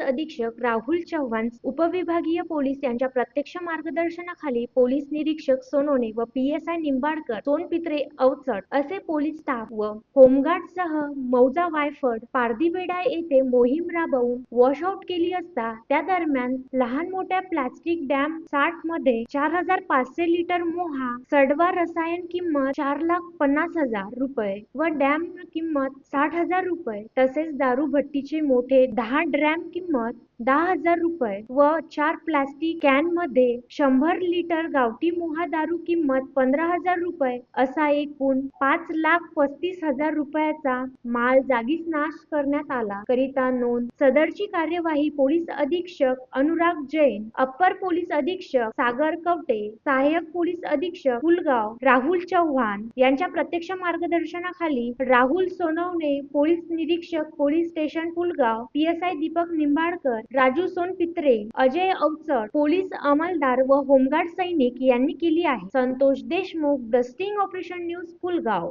अधीक्षक राहुल चव्हाण उपविभागीय पोलीस यांच्या प्रत्यक्ष मार्गदर्शनाखाली पोलीस निरीक्षक सोनोने व P S I Nimbalkar Sonpitre Avchat असे पोलीस स्टाफ व होमगार्डसह मौजा वायफड पारदीबेडा येथे मोहीम राबवून वॉशआउट केली असता त्या दरम्यान लहान मोठ्या प्लास्टिक डॅम साठमध्ये चार हजार पाचशे लिटर मोहा सडवा रसायन किंमत चार लाख पन्नास हजार रुपये व डॅम किंमत साठ हजार रुपये तसेच दारू भट्टीचे मोठे दहा ड्रॅम किंमत दहा हजार रुपये व चार प्लास्टिक कॅनमध्ये शंभर लिटर गावठी मोहा दारू किंमत पंधरा हजार रुपये असा एकूण पाच लाख पस्तीस हजार रुपयाचा माल जागीच नाश करण्यात आला. करिता नोंद सदरची कार्यवाही पोलीस अधीक्षक अनुराग जैन अप्पर पोलीस अधीक्षक सागर कवटे सहाय्यक पोलीस अधीक्षक पुलगाव राहुल चव्हाण यांच्या प्रत्यक्ष मार्गदर्शनाखाली राहुल सोनवणे पोलीस निरीक्षक police station Pulgaon P S I Deepak Nimbalkar Raju Sonpitre Ajay Avchad police अंमलदार व होमगार्ड सैनिक यांनी केली आहे. Santosh Deshmukh the sting operation news Pulgaon